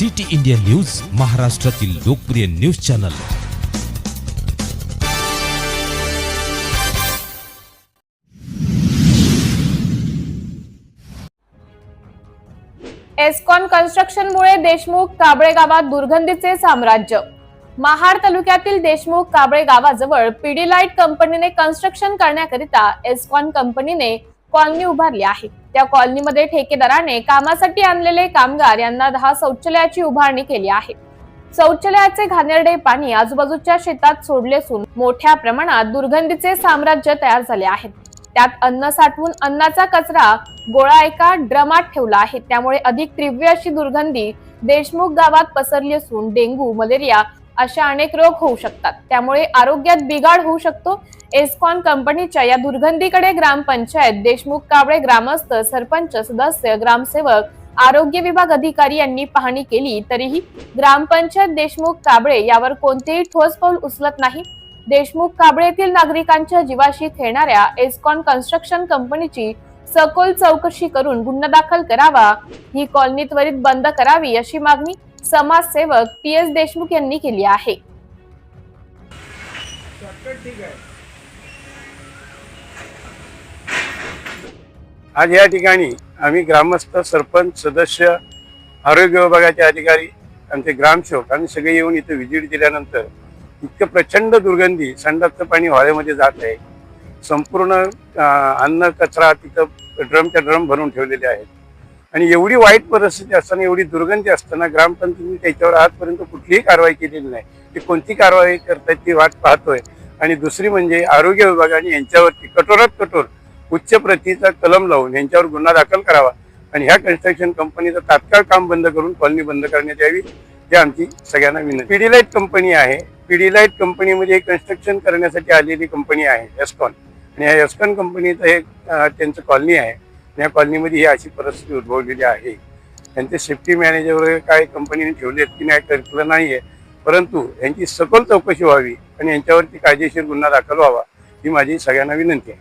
City India news महाराष्ट्रातील लोकप्रिय news channel. एस्कॉन कन्स्ट्रक्शनमुळे देशमुख काबळे गावात दुर्गंधीचे साम्राज्य. महाड तालुक्यातील देशमुख काबळे गावाजवळ पिडीलाइट कंपनीने कन्स्ट्रक्शन करण्याकरिता एस्कॉन कंपनीने कॉलनी उभारली आहे. त्या कॉलनीमध्ये ठेकेदाराने कामासाठी आणलेले कामगार यांना दहा शौचालयाची उभारणी केली आहे. शौचालयाचे घाणेरडे पाणी आजूबाजूच्या शेतात सोडले असून मोठ्या प्रमाणात दुर्गंधीचे साम्राज्य तयार झाले आहे. त्यात अन्न साठवून अन्नाचा कचरा गोळा एका ड्रमात ठेवला आहे. त्यामुळे अधिक तीव्र अशी दुर्गंधी देशमुख गावात पसरली असून डेंग्यू मलेरिया अशा अनेक रोग होऊ शकतात. त्यामुळे आरोग्यात बिघाड होऊ शकतो. एस्कॉन कंपनीच्या या दुर्गंधीकडे ग्रामपंचायत देशमुख काबळे ग्रामस्थ सरपंच सदस्य ग्रामसेवक आरोग्य विभाग अधिकारी यांनी पाहणी केली. तरीही ग्रामपंचायत देशमुख काबळे यावर कोणतेही ठोस पाऊल उचलत नाही. देशमुख काबळे येथील नागरिकांच्या जीवाशी खेळणाऱ्या एस्कॉन कन्स्ट्रक्शन कंपनीची सखोल चौकशी करून गुन्हा दाखल करावा. ही कॉलनी त्वरित बंद करावी अशी मागणी समाजसेवक पी एस देशमुख यांनी केली आहे. आज या ठिकाणी आम्ही ग्रामस्थ सरपंच सदस्य आरोग्य विभागाचे अधिकारी आमचे ग्रामसेवक आम्ही सगळे येऊन इथे व्हिजिट दिल्यानंतर इतकं प्रचंड दुर्गंधी संडासचं पाणी वाऱ्यामध्ये जात आहे. संपूर्ण अन्न कचरा तिथं ड्रमच्या ड्रम भरून ठेवलेले आहेत. आणि एवढी वाईट परिस्थिती असताना एवढी दुर्गंधी असताना ग्रामपंचायतीने त्याच्यावर आजपर्यंत कुठलीही कारवाई केलेली नाही. ती कोणती कारवाई करतायत ती वाट पाहतोय. आणि दुसरी म्हणजे आरोग्य विभागाने यांच्यावरती कठोरात कठोर उच्च प्रतीचा कलम लावून यांच्यावर गुन्हा दाखल करावा आणि ह्या कन्स्ट्रक्शन कंपनीचं तात्काळ काम बंद करून कॉलनी बंद करण्यात यावी ही आमची सगळ्यांना विनंती. पिडीलाईट कंपनी आहे. पिडीलाईट कंपनीमध्ये एक कन्स्ट्रक्शन करण्यासाठी आलेली कंपनी आहे एस्कॉन आणि या एस्कॉन कंपनीचं हे त्यांचं कॉलनी आहे. या कॉलनीमध्ये ही अशी परिस्थिती उद्भवलेली आहे. त्यांचे सेफ्टी मॅनेजर वगैरे काय कंपनीने ठेवले आहेत की नाही कल्पना नाही आहे परंतु यांची सखोल चौकशी व्हावी आणि यांच्यावरती कायदेशीर गुन्हा दाखल व्हावा ही माझी सगळ्यांना विनंती आहे.